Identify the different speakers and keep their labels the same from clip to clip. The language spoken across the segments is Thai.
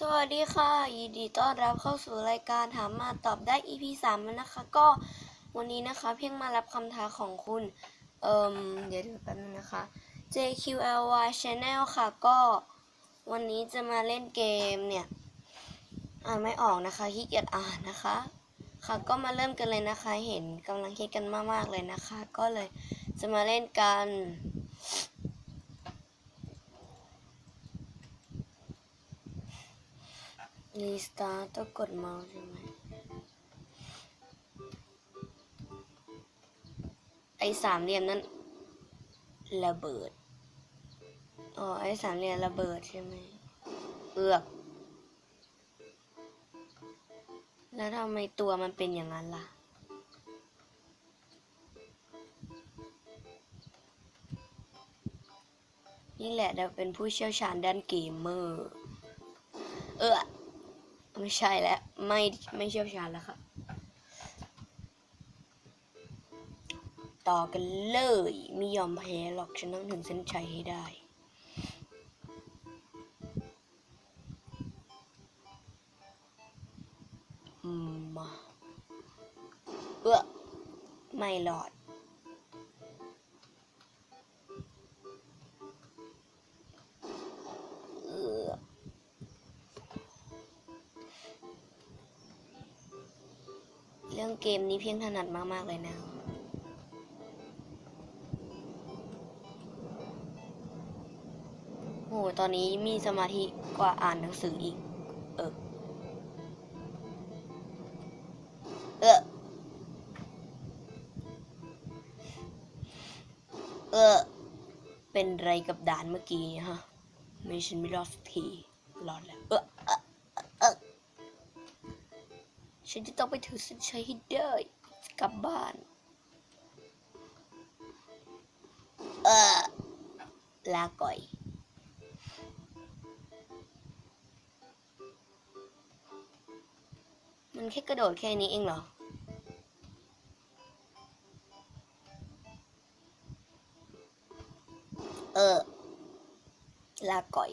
Speaker 1: สวัสดีค่ะ ยินดีต้อนรับเข้าสู่รายการถามมาตอบได้ EP 3แล้วนะคะ ก็วันนี้นะคะเพียงมารับคำท้าของคุณ เอ่มเดี๋ยวดูแป๊บนึงนะคะ JQLY Channel ค่ะ ก็วันนี้จะมาเล่นเกมเนี่ย อ่านไม่ออกนะคะขี้เกียจอ่านนะคะ ค่ะก็มาเริ่มกันเลยนะคะ เห็นกำลังคิดกันมากๆเลยนะคะ ก็เลยจะมาเล่นกัน รีสตาร์ต้องกดเมาส์ใช่ไหม ไอ้สามเหลี่ยมนั้นระเบิด อ๋อ ไอ้สามเหลี่ยมระเบิดใช่ไหม เอือก แล้วทำไมตัวมันเป็นอย่างนั้นล่ะ นี่แหละเราเป็นผู้เชี่ยวชาญด้านเกมเมอร์ ไม่ใช่แล้ว ไม่ไม่เชี่ยวชาญแล้วครับ ต่อกันเลยไม่ยอมแพ้หรอกฉันต้องถึงเส้นชัยให้ได้มมาเออไม่หลอด เรื่องเกมนี้เพียงถนัดมากๆเลยนะโหตอนนี้มีสมาธิกว่าอ่านหนังสืออีก เออ เออ เออ เป็นไรกับด่านเมื่อกี้ฮะ ไม่ฉันไม่รอดสักทีรอดแล้ว เออ ฉันจะต้องไปถือเส้นชัยให้ได้กลับบ้าน เออลาก่อย มันแค่กระโดดแค่นี้เองเหรอเออ ลาก่อย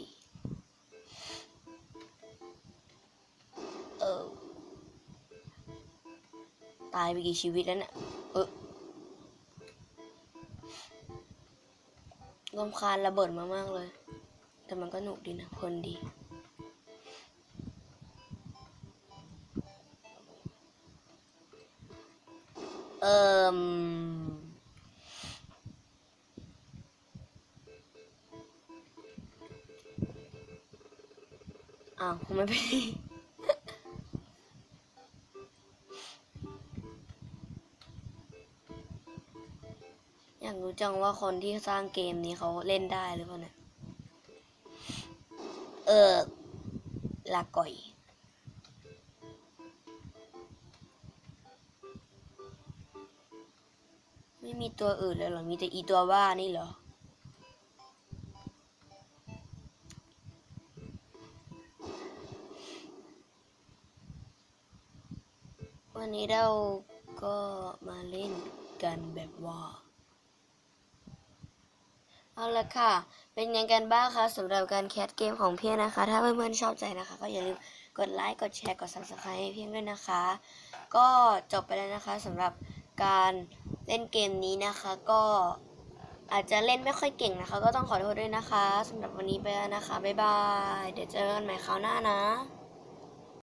Speaker 1: ตายไปกี่ชีวิตแล้วเนี่ยเออลำคาญระเบิดมามากเลย แต่มันก็หนุกดีนะเพลินดีเอ่มอ้าวทำไมเป็ รู้จังว่าคนที่สร้างเกมนี้เขาเล่นได้หรือเปล่าเนี่ย เออลาก่อย ไม่มีตัวอื่นเลยเหรอ มีแต่อีตัวว่านี่เหรอวันนี้เราก็มาเล่นกันแบบว่า เอาละค่ะ เป็นไงกันบ้างคะสำหรับการแคสเกมของเพียงนะคะ ถ้าเพื่อนๆชอบใจนะคะ ก็อย่าลืมกดไลค์กดแชร์กด subscribe ให้เพียงด้วยนะคะ ก็จบไปแล้วนะคะสำหรับการเล่นเกมนี้นะคะ ก็อาจจะเล่นไม่ค่อยเก่งนะคะ ก็ต้องขอโทษด้วยนะคะสำหรับวันนี้ไปแล้วนะคะบ๊ายบายเดี๋ยวเจอกันใหม่คราวหน้านะ